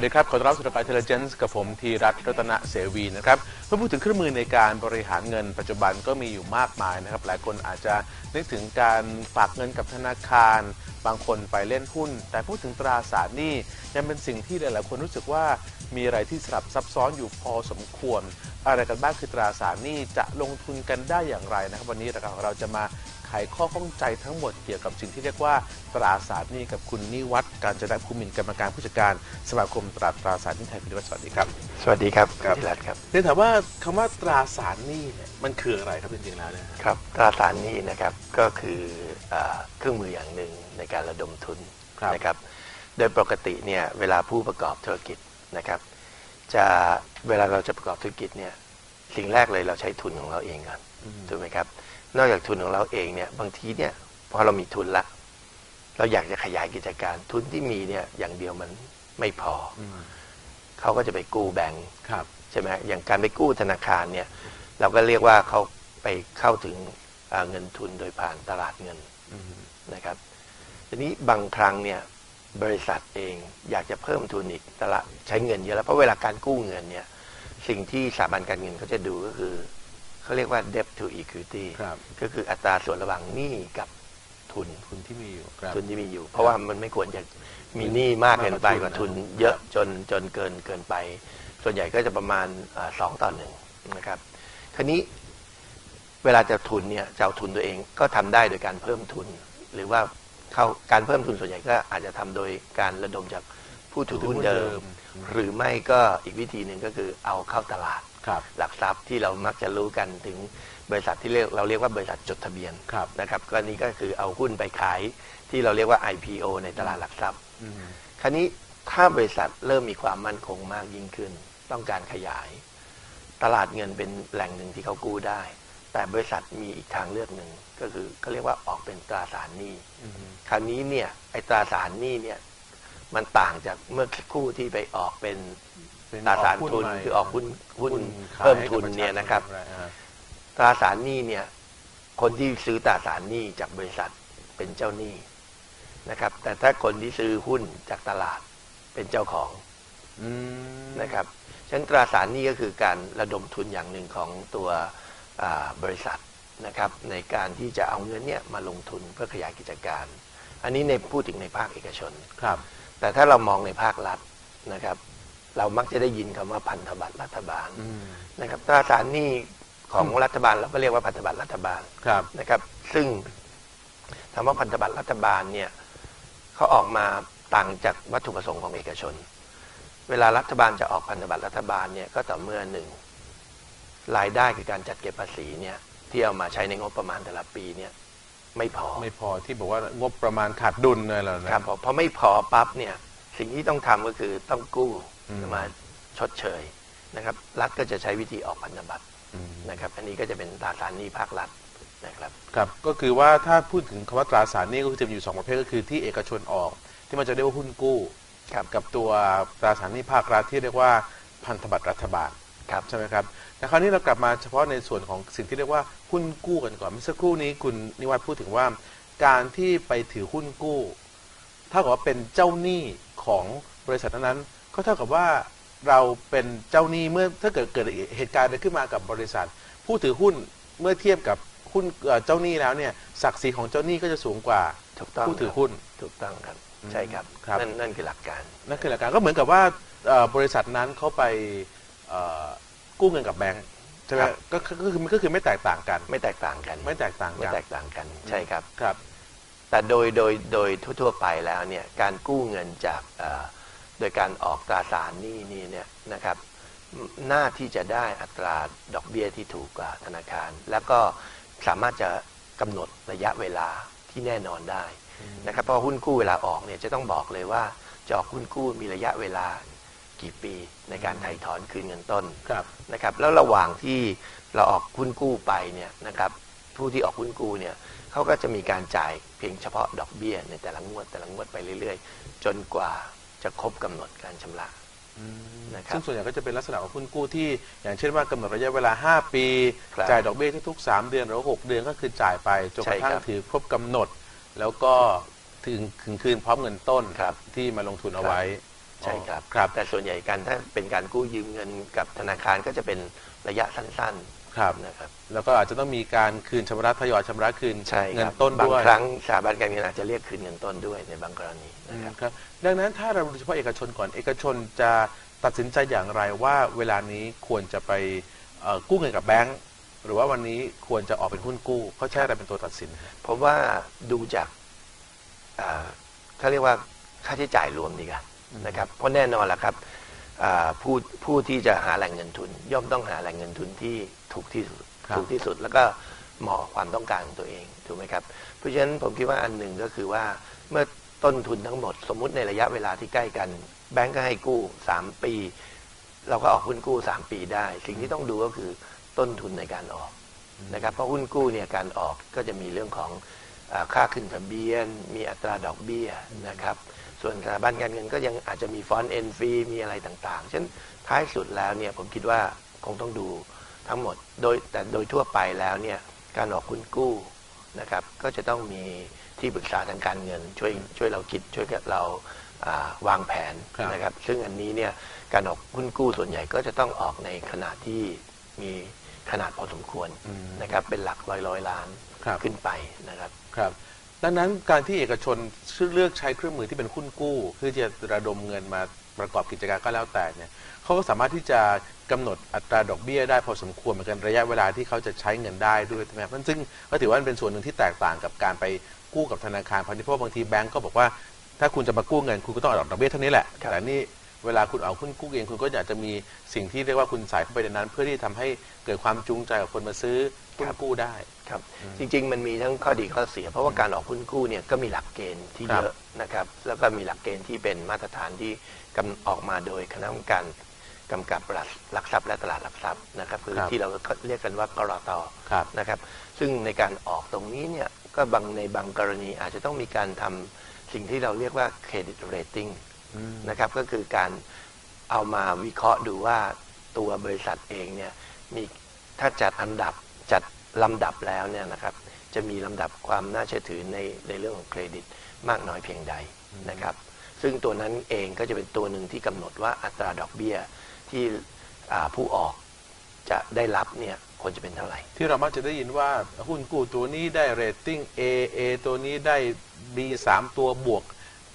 สวัสดีครับ ขอต้อนรับสู่รายการ Intelligence กับผมธีรัตน์รัตนเสวีนะครับเมื่อพูดถึงเครื่องมือในการบริหารเงิน ปัจจุบันก็มีอยู่มากมายนะครับ หลายคนอาจจะนึกถึงการฝากเงินกับธนาคาร บางคนไปเล่นหุ้น แต่พูดถึงตราสารหนี้ยังเป็นสิ่งที่หลาย ๆ คนรู้สึกว่ามีอะไรที่สลับซับซ้อนอยู่พอสมควร อะไรกันบ้างคือตราสารหนี้จะลงทุนกันได้อย่างไรนะครับ วันนี้รายการของเราจะมา ไขข้อข้องใจทั้งหมดเกี่ยวกับสิ่งที่เรียกว่าตราสารหนี้กับคุณนิวัฒน์การจนะภูมินทร์กรรมการผู้จัดการสมาคมตราตราสารหนี้ไทยคุณนิวัฒน์สวัสดีครับ สวัสดีครับครับพิรัตน์ครับเรียนถามว่าคำว่าตราสารหนี้เนี่ยมันคืออะไรครับจริงๆแล้วเนี่ยครับตราสารหนี้นะครับก็คืออ่าเครื่องมืออย่างหนึ่งในการระดมทุนนะครับโดยปกติเนี่ยเวลาผู้ประกอบธุรกิจนะครับจะเวลาเราจะประกอบธุรกิจเนี่ยสิ่งแรกเลยเราใช้ทุนของเราเองก่อนถูกไหมครับ นอกจากทุนของเราเองเนี่ยบางทีเนี่ยพอเรามีทุนละ เราอยากจะขยายกิจการทุนที่มีเนี่ยอย่างเดียวมันไม่พออมเขาก็จะไปกู้แบงก์ครับใช่ไหมอย่างการไปกู้ธนาคารเนี่ย เราก็เรียกว่าเขาไปเข้าถึงอ่าเงินทุนโดยผ่านตลาดเงินอืมนะครับทีนี้บางครั้งเนี่ยบริษัทเองอยากจะเพิ่มทุนอีกตลาดใช้เงินเยอะแล้วเพราะเวลาการกู้เงินเนี่ยสิ่งที่สถาบันการเงินเขาจะดูก็คือ เขาเรียกว่า debt to equity ครับ ก็คืออัตราส่วนระหว่างหนี้กับทุน ทุนที่มีอยู่ครับ ทุนที่มีอยู่ เพราะว่ามันไม่ควรจะมีหนี้มากเกินไปมากกกว่าว่าทุทุนนนะเยอะจนจนเกินเกินไป ส่วนใหญ่ก็จะประมาณอาสองต่อหนึ่งนะครับคราวนี้เวลาจะทุนเนี่ยจะเอาทุนตัวเองก็ทำได้โดยการเพิ่มทุน หรือว่าเข้าการเพิ่มทุนส่วนใหญ่ก็อาจจะทำโดยการระดมจากผู้ถือหุ้นเดิม หรือไม่ก็อีกวิธีหนึ่งก็คือเอาเข้าตลาด ครับหลักทรัพย์ที่เรามักจะรู้กันถึงบริษัทที่เรียกเราเรียกว่าบริษัทจดทะเบียนครับนะครับก็นี่ก็คือเอาหุ้นไปขายที่เราเรียกว่า IPO ในตลาดหลักทรัพย์ อืมคราวนี้ถ้าบริษัทเริ่มมีความมั่นคงมากยิ่งขึ้น ต้องการขยาย ตลาดเงินเป็นแหล่งหนึ่งที่เขากู้ได้ แต่บริษัทมีอีกทางเลือกหนึ่งก็คือเขาเรียกว่าออกเป็นตราสารหนี้ อืมคราวนี้เนี่ยไอ้ตราสารหนี้เนี่ย มันต่างจากเมื่อสักครู่ที่ไปออกเป็นเป็นตราสารออกหุ้นทุนใหม่คือออกหุ้นหุ้นขายเพิ่มให้กับทุนประชาชเนี่ยนะครับอ่าตราสารหนี้เนี่ย คนที่ซื้อตราสารหนี้จากบริษัทเป็นเจ้าหนี้นะครับ แต่ถ้าคนที่ซื้อหุ้นจากตลาดเป็นเจ้าของอืมนะครับฉะนั้นตราสารหนี้ก็คือการระดมทุนอย่างหนึ่งของตัวอ่าบริษัทนะครับ ในการที่จะเอาเงินเนี่ยมาลงทุนเพื่อขยายกิจการ อันนี้ในพูดถึงในภาคเอกชนครับ แต่ถ้าเรามองในภาครัฐนะครับ เรามักจะได้ยินคำว่าพันธบัตรรัฐบาลอืมนะครับตราสารหนี้ของรัฐบาลเราก็เรียกว่าพันธบัตรรัฐบาลครับนะครับ ซึ่งคำว่าพันธบัตรรัฐบาลเนี่ยเขาออกมาต่างจากวัตถุประสงค์ของเอกชน เวลารัฐบาลจะออกพันธบัตรรัฐบาลเนี่ยก็ต่อเมื่อหนึ่งรายได้คือการจัดเก็บภาษีเนี่ยที่เอามาใช้ในงบประมาณแต่ละปีเนี่ย ไม่พอไม่พอที่บอกว่างบประมาณขาดดุลเลยเหรอนะครับพอไม่พอปั๊บเนี่ยสิ่งที่ต้องทำก็คือต้องกู้อืมมาชดเชยนะครับ รัฐก็จะใช้วิธีออกพันธบัตรอืมนะครับ อันนี้ก็จะเป็นตราสารหนี้ภาครัฐนะครับ ครับก็คือว่าถ้าพูดถึงคำว่าตราสารหนี้ก็คือจะมีอยู่สองประเภทก็คือที่เอกชนออก ที่มันจะเรียกว่าหุ้นกู้ ครับ กับตัวตราสารหนี้ภาครัฐที่เรียกว่าพันธบัตรรัฐบาล ครับใช่ไหมครับแต่คราวนี้เรากลับมาเฉพาะในส่วนของสิ่งที่เรียกว่าหุ้นกู้กันก่อนเมื่อสักครู่นี้คุณนิวัฒน์พูดถึงว่า การที่ไปถือหุ้นกู้เท่ากับว่าเป็นเจ้าหนี้ของบริษัทนั้นๆก็เท่ากับว่าเราเป็นเจ้าหนี้เมื่อถ้าเกิดเกิดเหตุการณ์อะไรขึ้นมากับบริษัท ผู้ถือหุ้นเมื่อเทียบกับหุ้นเอ่อเจ้าหนี้แล้วเนี่ยศักดิ์ศรีของเจ้าหนี้ก็จะสูงกว่าถูกต้องผู้ถือครับหุ้นถูกต้องครับอืมใช่ครับครับนั่นนั่นคือหลักการนั่นคือหลักการก็เหมือนกับว่าเอ่อบริษัทนั้นเขาไปเอ่อ กู้เงินกับแบงก์ใช่ไหมครับก็ก็ก็คือก็คือไม่แตกต่างกัน ไม่แตกต่างกันไม่แตกต่างไม่กันแตกต่างกันใช่ครับ ครับ แต่โดยโดยโดยทั่วๆไปแล้วเนี่ยการกู้เงินจากเอ่อโดยการออกตราสารหนี้นี่เนี่ยนะครับหน้าที่จะได้อัตราดอกเบี้ยที่ถูกกว่าธนาคาร แล้วก็สามารถจะกำหนดระยะเวลาที่แน่นอนได้นะครับเพราะหุ้นกู้เวลาออกเนี่ยจะต้องบอกเลยว่าจะออกหุ้นกู้มีระยะเวลา กี่ปีในการไถ่ถอนคืนเงินต้นครับนะครับ แล้วระหว่างที่เราออกหุ้นกู้ไปเนี่ยนะครับผู้ที่ออกหุ้นกู้เนี่ยเขาก็จะมีการจ่ายเพียงเฉพาะดอกเบี้ยในแต่ละงวดแต่ละงวดไปเรื่อยๆ จนกว่าจะครบกำหนดการชำระนะครับซึ่งส่วนใหญ่ก็จะเป็นลักษณะของหุ้นกู้ที่ อย่างเช่นว่ากำหนดระยะเวลา 5 ปีครับจ่ายดอกเบี้ยทุกๆ 3 เดือนหรือว่า6เดือนก็คือจ่ายไปจนกระทั่งใช่ครับถือครบกำหนด แล้วก็ถึงถึงคืนพร้อมเงินต้นครับที่มาลงทุนเอาไว้ ใช่ครับครับ แต่ส่วนใหญ่การถ้าเป็นการกู้ยืมเงินกับธนาคารก็จะเป็นระยะสั้นครับๆนะครับ แล้วก็อาจจะต้องมีการคืนชำระทยอยชำระคืนใช่เงิคนรับต้นบางด้วยครั้งสถาบันการเงินอาจจะเรียกคืนเงินต้นด้วยในบางกรณีอืนะมครับ ครับ ดังนั้นถ้าเราดูเฉพาะเอกชนก่อนเอกชนจะตัดสินใจอย่างไรว่าเวลานี้ควรจะไปเอ่อกู้เงินกับแบงก์หรือว่าวันนี้ควรจะออกเป็นหุ้นกู้เขาใช้อะไรเป็นตัวตัดสินผมว่าดูจากอ่าเขาเรียกว่าค่าใช้จ่ายรวมดีกว่า นะครับเพราะแน่นอนแหละครับอ่าผู้ผู้ที่จะหาแหล่งเงินทุน ย่อมต้องหาแหล่งเงินทุนที่ถูกที่สุดครับถูกที่สุดแล้วก็เหมาะกับความต้องการของตัวเองถูกไหมครับเพราะฉะนั้นผมคิดว่าอันหนึ่งก็คือว่าเมื่อต้นทุนทั้งหมด สมมุติในระยะเวลาที่ใกล้กัน แบงก์ก็ให้กู้สามปี เราก็ออกหุ้นกู้สามปีได้ สิ่งที่ต้องดูก็คือต้นทุนในการออกนะครับเพราะหุ้นกู้เนี่ยการออกก็จะมีเรื่องของอา ค่าขึ้นทะเบียน มีอัตราดอกเบี้ยนะครับ ส่วนสถาบันการเงินก็ยังอาจจะมีฟอนต์เอ็นฟรีมีอะไรต่างๆฉะนั้นท้ายสุดแล้วเนี่ยผมคิดว่าคงต้องดูทั้งหมดโดยแต่โดยทั่วไปแล้วเนี่ยการออกหุ้นกู้นะครับก็จะต้องมีที่ปรึกษาทางการเงิน ช่วยช่วยเราคิดช่วยเราอ่าวางแผนครับนะครับ ซึ่งอันนี้เนี่ยการออกหุ้นกู้ส่วนใหญ่ก็จะต้องออกในขนาดที่มีขนาดพอสมควรอืมนะครับเป็นหลักร้อยร้อยล้าน ครับ ขึ้นไปนะครับครับ ดังนั้นการที่เอกชนเลือกใช้เครื่องมือที่เป็นหุ้นกู้ เพื่อจะระดมเงินมาประกอบกิจการก็แล้วแต่เนี่ยเขาก็สามารถที่จะกำหนดอัตราดอกเบี้ยได้พอสมควรเหมือนกันระยะเวลาที่เขาจะใช้เงินได้ด้วยใช่ไหมครับซึ่งก็ถือว่ามันเป็นส่วนหนึ่งที่แตกต่างกับการไปกู้กับธนาคารพาณิชย์เพราะบางทีแบงก์ก็บอกว่า ถ้าคุณจะมากู้เงินคุณก็ต้องเอาดอกเบี้ยเท่านี้แหละครับแต่นี่เวลาคุณเอาหุ้นกู้เองคุณก็อยากจะมีสิ่งที่เรียกว่าคุณใส่เข้าไปในนั้น เพื่อที่ทำให้เกิดความจูงใจกับคนมาซื้อ หุ้นกู้ได้ครับจริง ๆ มันมีทั้งข้อดีข้อเสีย เพราะว่าการออกหุ้นกู้เนี่ยก็มีหลักเกณฑ์ที่ครับเยอะนะครับ แล้วก็มีหลักเกณฑ์ที่เป็นมาตรฐานที่กำออกมาโดยคณะกรรมการกำกับหลักทรัพย์และตลาดหลักทรัพย์นะครับคือครับที่เราเรียกกันว่ากรตครับนะครับ ซึ่งในการออกตรงนี้เนี่ยก็บางในบางกรณีอาจจะต้องมีการทำสิ่งที่เราเรียกว่าเครดิตเรตติ้งอืมนะครับก็คือการเอามาวิเคราะห์ดูว่าตัวบริษัทเองเนี่ยมีถ้าจัดอันดับ จัดลำดับแล้วเนี่ยนะครับจะมีลำดับความน่าเชื่อถือในในเรื่องของเครดิตมากน้อยเพียงใดนะครับ ซึ่งตัวนั้นเองก็จะเป็นตัวหนึ่งที่กำหนดว่าอัตราดอกเบี้ยที่อ่าผู้ออกจะได้รับเนี่ยควรจะเป็นเท่าไหร่ ที่เรามักจะได้ยินว่าหุ้นกู้ตัวนี้ได้เรตติ้ง A A ตัวนี้ได้ B สามตัวบวก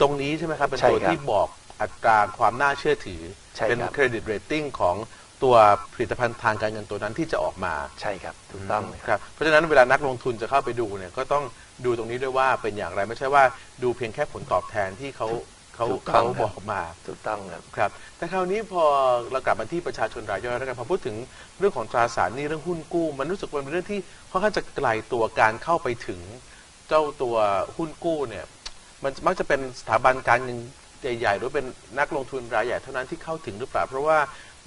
ตรงนี้ใช่ไหมครับ เป็นใช่ตัวครับที่บอกอัตราความน่าเชื่อถือใช่เป็นครับเครดิตเรตติ้งของ ตัวผลิตภัณฑ์ทางการเงินตัวนั้นที่จะออกมาใช่ครับถูกต้องเลยครับครับเพราะฉะนั้นเวลานักลงทุนจะเข้าไปดูเนี่ยก็ต้องดูตรงนี้ด้วยว่าเป็นอย่างไรไม่ใช่ว่าดูเพียงแค่ผลตอบแทนที่เขาเขาถูกต้เขาองครับ บอกมา ถูกต้องครับ ครับแต่คราวนี้พอเรากลับมาที่ประชาชนรายย่อยแล้วกันพอพูดถึงเรื่องของตราสารหนี้เรื่องหุ้นกู้ มันรู้สึกว่าเป็นเรื่องที่ค่อนข้างจะไกลตัวการเข้าไปถึงเจ้าตัวหุ้นกู้เนี่ย มันมักจะเป็นสถาบันการเงินใหญ่ๆหรือเป็นนักลงทุนรายใหญ่เท่านั้นที่เข้าถึงหรือเปล่า เพราะว่า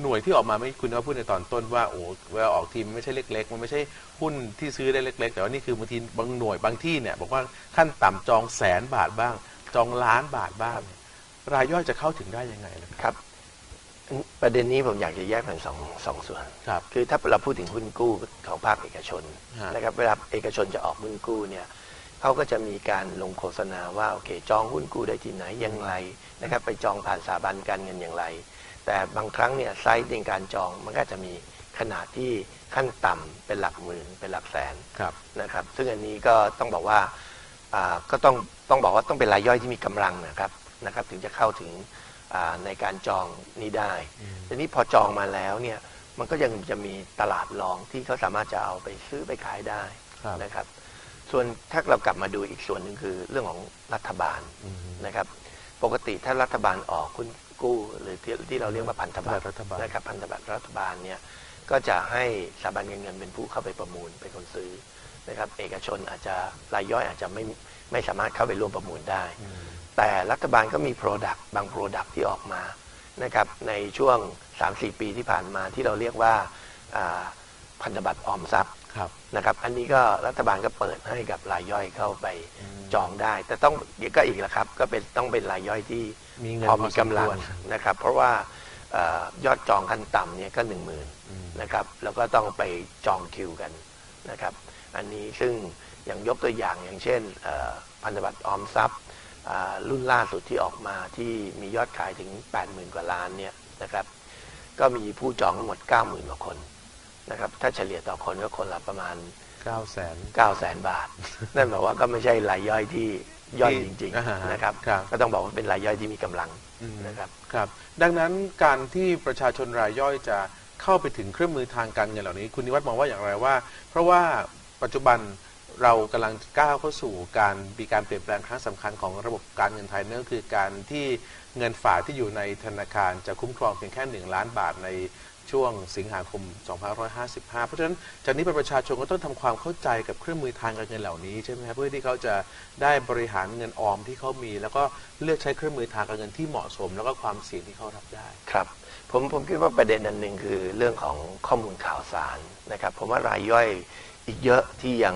หน่วยที่ออกมาไม่คุณก็พูดในตอนต้นว่าโอ้เวลาออกทีมมันไม่ใช่เล็ก ๆ มันไม่ใช่หุ้นที่ซื้อได้เล็ก ๆ แต่ว่านี่คือบางทีบางหน่วยบางที่เนี่ยบอกว่าขั้นต่ำจองแสนบาทบ้าง จองล้านบาทบ้าง รายย่อยจะเข้าถึงได้ยังไงล่ะครับครับ ประเด็นนี้ผมอยากจะแยกเป็นสองสองส่วนครับคือถ้าเราพูดถึงหุ้นกู้ของภาคเอกชนฮะนะครับเวลาเอกชนจะออกหุ้นกู้เนี่ยเขาก็จะมีการลงโฆษณาว่าโอเค จองหุ้นกู้ได้ที่ไหนอย่างไรนะครับ ไปจองผ่านสถาบันการเงินอย่างไร แต่บางครั้งเนี่ยไซต์ในการจองมันก็จะมีขนาดที่ขั้นต่ำเป็นหลักหมื่นเป็นหลักแสนครับนะครับ ซึ่งอันนี้ก็ต้องบอกว่าอ่าก็ต้องต้องบอกว่าต้องเป็นรายย่อยที่มีกำลังนะครับนะครับ ถึงจะเข้าถึงอ่าในการจองนี้ได้ทีนี้พอจองมาแล้วเนี่ยมันก็ยังจะมีตลาดรองที่เขาสามารถจะเอาไปซื้อไปขายได้ครับนะครับ ส่วนถ้าเรากลับมาดูอีกส่วนหนึ่งคือเรื่องของรัฐบาลอืมนะครับ ปกติถ้ารัฐบาลออกคุณ กู้ หรือที่ที่เราเรียกว่าพันธบัตรรัฐบาลนะครับพันธบัตรรัฐบาลเนี่ยก็จะให้สถาบันการเงินเป็นผู้เข้าไปประมูลเป็นคนซื้อนะครับ เอกชนอาจจะรายย่อยอาจจะไม่ไม่สามารถเข้าไปร่วมประมูลได้ แต่รัฐบาลก็มี Product บาง Product ที่ออกมานะครับในช่วง 3-4 ปีที่ผ่านมาที่เราเรียกว่าอ่า พันธบัตรออมทรัพย์ครับนะครับ อันนี้ก็รัฐบาลก็เปิดให้กับรายย่อยเข้าไปจองได้ แต่ต้องก็อีกแล้วครับ ก็เป็นต้องเป็นรายย่อยที่มีเงินพอพอมีสมกำลังควรนะครับ เพราะว่าเอ่อยอดจองขั้นต่ำเนี่ยก็หนึ่งหมื่นนะครับ แล้วก็ต้องไปจองคิวกันนะครับ อันนี้ซึ่งอย่างยกตัวอย่างอย่างเช่นเอ่อพันธบัตรออมทรัพย์อ่ารุ่นล่าสุดที่ออกมาที่มียอดขายถึง 80,000 กว่าล้านเนี่ยนะครับ ก็มีผู้จองทั้งหมด 90,000กว่าคน นะครับถ้าเฉลี่ยต่อคนก็คนละประมาณ 9 0 0 0 0 9แสนบาท นั่นหมายว่าก็ไม่ใช่รายย่อยที่ย่อยจริงอ่าฮะๆนะครับครับ ก็ต้องบอกว่าเป็นรายย่อยที่มีกำลังอืมนะครับครับ ดังนั้นการที่ประชาชนรายย่อยจะเข้าไปถึงเครื่องมือทางการเงินเหล่านี้ คุณนิวัฒน์มองว่าอย่างไรว่า เพราะว่าปัจจุบันเรากำลังก้าวเข้าสู่การมีการเปลี่ยนแปลงครั้งสำคัญของระบบการเงินไทยนั่นก็คือการที่เงินฝากที่อยู่ในธนาคารจะคุ้มครองเพียงแค่ 1 ล้านบาทใน ช่วงสิงหาคม 2555 เพราะฉะนั้นจากนี้ไปประชาชนก็ต้องทำความเข้าใจกับเครื่องมือทางการเงินเหล่านี้ใช่ไหมครับเพื่อที่เขาจะได้บริหารเงินออมที่เขามี แล้วก็เลือกใช้เครื่องมือทางการเงินที่เหมาะสม แล้วก็ความเสี่ยงที่เขารับได้ครับผมผมคิดว่าประเด็นอันหนึ่งคือเรื่องของข้อมูลข่าวสารนะครับผมว่ารายย่อยอีกเยอะที่ยัง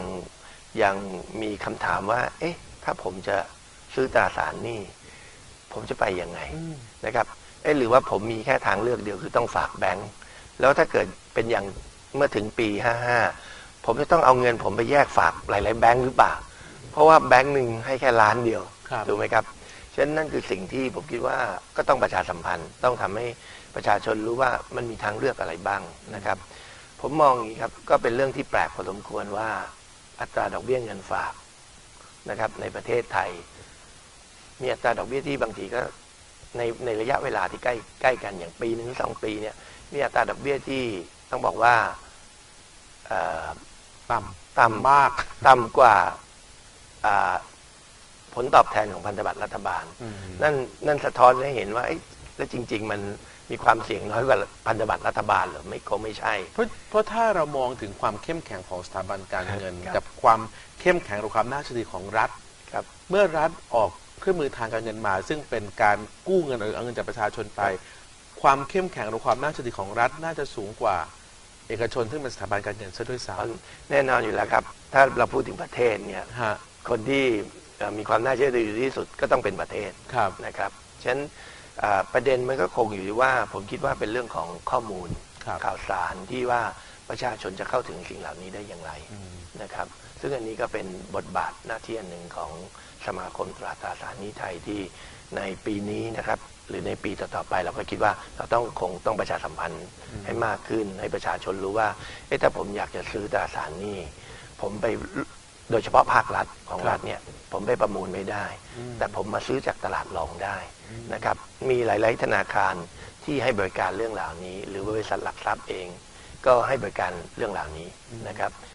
ยังมีคำถามว่า เอ๊ะ ถ้าผมจะซื้อตราสารหนี้ผมจะไปยังไงอืมนะครับ เอ๊ะหรือว่าผมมีแค่ทางเลือกเดียวคือต้องฝากแบงก์ แล้วถ้าเกิดเป็นอย่างเมื่อถึงปี 55 ผมจะต้องเอาเงินผมไปแยกฝากหลาย ๆ แบงก์หรือเปล่า เพราะว่าแบงก์หนึ่งให้แค่ล้านเดียวครับถูกไหมครับฉะนั้นนั่นคือสิ่งที่ผมคิดว่าก็ต้องประชาสัมพันธ์ ต้องทำให้ประชาชนรู้ว่ามันมีทางเลือกอะไรบ้างนะครับ ผมมองอย่างนี้ครับก็เป็นเรื่องที่แปลกพอสมควรว่าอัตราดอกเบี้ยเงินฝากนะครับ ในประเทศไทย มีอัตราดอกเบี้ยที่บางทีก็ในในระยะเวลาที่ใกล้ใกล้กันอย่างปีหนึ่งสองปีเนี่ย มีอัตราดอกเบี้ยที่ต้องบอกว่าเอ่อต่ต่ำำมากต่ำกว่าอ่าผลตอบแทนของพันธบัตรรัฐบาลอืมนั่นนั่นสะท้อนให้เห็นว่าเอ๊ะแล้วจริง ๆ มันมีความเสี่ยงน้อยกว่าพันธบัตรรัฐบาลเหรือไม่คงไม่ใช่ เพราะเพราะถ้าเรามองถึงความเข้มแข็งของสถาบันการเงินครับกับความเข้มแข็งหรือความน่าเชื่อถือของรัฐครับ เมื่อรัฐออกเครื่องมือทางการเงินมา ซึ่งเป็นการกู้เงินหรือเอาเงินจากประชาชนไป ความเข้มแข็งหรือความน่าเชื่อถือของรัฐน่าจะสูงกว่าเอกชนซึ่งเป็นสถาบันการเงินซะด้วยซ้แน่นอนอยู่แล้วครับ ถ้าเราพูดถึงประเทศเนี่ยำฮะคนที่เอ่อมีความน่าเชื่อถือที่สุดก็ต้องเป็นประเทศครับ นะครับ ฉะนั้นอ่าประเด็นมันก็คงอยู่ที่ว่าผมคิดว่าเป็นเรื่องของข้อมูลครับ ข่าวสารที่ว่าประชาชนจะเข้าถึงสิ่งเหล่านี้ได้อย่างไรอืมนะครับ ซึ่งอันนี้ก็เป็นบทบาทหน้าที่อันหนึ่งของ สมาคมตราสารหนี้ไทยที่ในปีนี้นะครับ หรือในปีต่อๆไปเราก็คิดว่าเราต้องคงต้องประชาสัมพันธ์ให้มากขึ้นให้ประชาชนรู้ว่าเอ๊ะถ้าผมอยากจะซื้อตราสารหนี้ผมไปโดยเฉพาะภาครัฐของรัฐเนี่ยผมไปประมูลไม่ได้ แต่ผมมาซื้อจากตลาดรองได้นะครับมีหลาย ๆ ธนาคารที่ให้บริการเรื่องเหล่านี้ หรือบริษัทหลักทรัพย์เอง ก็ให้บริการเรื่องเหล่านี้นะครับ